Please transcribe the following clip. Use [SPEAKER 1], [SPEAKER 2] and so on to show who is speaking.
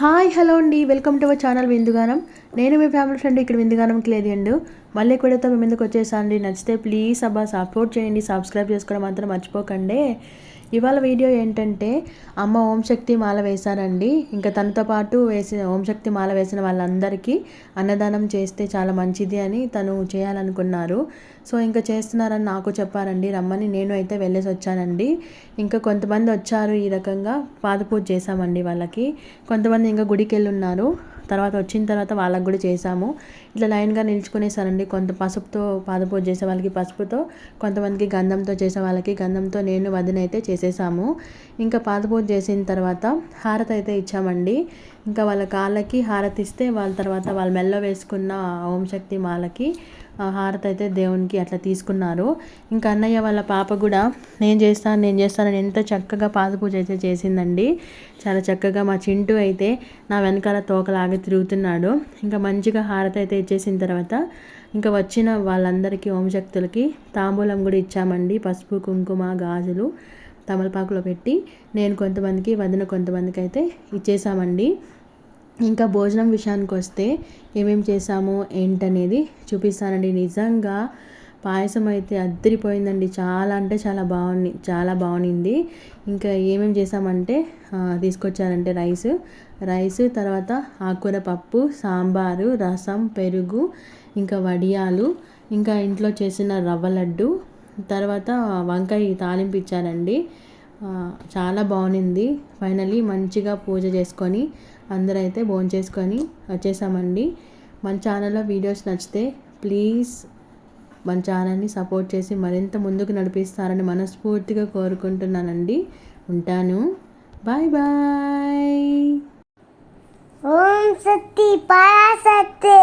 [SPEAKER 1] Hi hello అండి. Welcome to our channel Vindugaanam. నేను మీ ఫ్యామిలీ ఫ్రెండ్ ఇక్కడ విందుగానంకి లేదు అండు మళ్ళీ కూడా మీ ముందుకు వచ్చేసానండి. నచ్చితే ప్లీజ్ అబ్బా సపోర్ట్ చేయండి. సబ్స్క్రైబ్ చేసుకోవడం మాత్రం మర్చిపోకండి. ఇవాళ వీడియో ఏంటంటే అమ్మ ఓంశక్తి మాల వేశారండి. ఇంకా తనతో పాటు వేసిన ఓంశక్తి మాల వేసిన వాళ్ళందరికీ అన్నదానం చేస్తే చాలా మంచిది అని తను చేయాలనుకున్నారు. సో ఇంకా చేస్తున్నారని నాకు చెప్పారండి. రమ్మని నేను అయితే వెళ్ళేసి వచ్చానండి. ఇంకా కొంతమంది వచ్చారు ఈ రకంగా పాదపూజ చేశామండి వాళ్ళకి. కొంతమంది ఇంకా గుడికి వెళ్ళున్నారు తర్వాత వచ్చిన తర్వాత వాళ్ళకి కూడా చేసాము ఇట్లా లైన్గా నిలుచుకునేసారండి కొంత పసుపుతో పాదపూజ చేసే వాళ్ళకి పసుపుతో కొంతమందికి గంధంతో చేసే వాళ్ళకి గంధంతో నేను వదిన అయితే చేసేసాము. ఇంకా పాదపూజ చేసిన తర్వాత హారతి అయితే ఇచ్చామండి. ఇంకా వాళ్ళ కాళ్ళకి హారతి ఇస్తే వాళ్ళ తర్వాత వాళ్ళ మెల్ల వేసుకున్న ఓంశక్తి మాలకి హారతి అయితే దేవునికి అట్లా తీసుకున్నారు. ఇంకా అన్నయ్య వాళ్ళ పాప కూడా నేను చేస్తాను నేను చేస్తానని ఎంత చక్కగా పాద పూజ అయితే చేసిందండి. చాలా చక్కగా మా చింటూ అయితే నా వెనకాల తోకలాగా తిరుగుతున్నాడు. ఇంకా మంచిగా హారతి అయితే ఇచ్చేసిన తర్వాత ఇంకా వచ్చిన వాళ్ళందరికీ ఓంశక్తులకి తాంబూలం కూడా ఇచ్చామండి. పసుపు కుంకుమ గాజులు తమలపాకులో పెట్టి నేను కొంతమందికి వదిన కొంతమందికి అయితే ఇచ్చేసామండి. ఇంకా భోజనం విషయానికి వస్తే ఏమేమి చేసాము ఏంటనేది చూపిస్తానండి. నిజంగా పాయసం అయితే అద్దరిపోయిందండి. చాలా అంటే చాలా బాగుంది చాలా బాగుంది ఇంకా ఏమేమి చేసామంటే తీసుకొచ్చారంటే రైస్. రైస్ తర్వాత ఆకుకూర పప్పు సాంబారు రసం పెరుగు ఇంకా వడియాలు ఇంకా ఇంట్లో చేసిన రవ్వ లడ్డు తర్వాత వంకాయ తాలింపు ఇచ్చారండి. చాలా బాగుంది. ఫైనలీ మంచిగా పూజ చేసుకొని అందరూ అయితే చేసుకొని వచ్చేసామండి. మన ఛానల్లో వీడియోస్ నచ్చితే ప్లీజ్ మన ఛానల్ని సపోర్ట్ చేసి మరింత ముందుకు నడిపిస్తారని మనస్ఫూర్తిగా కోరుకుంటున్నానండి. ఉంటాను. Bye bye
[SPEAKER 2] Om Sakthi Parashakti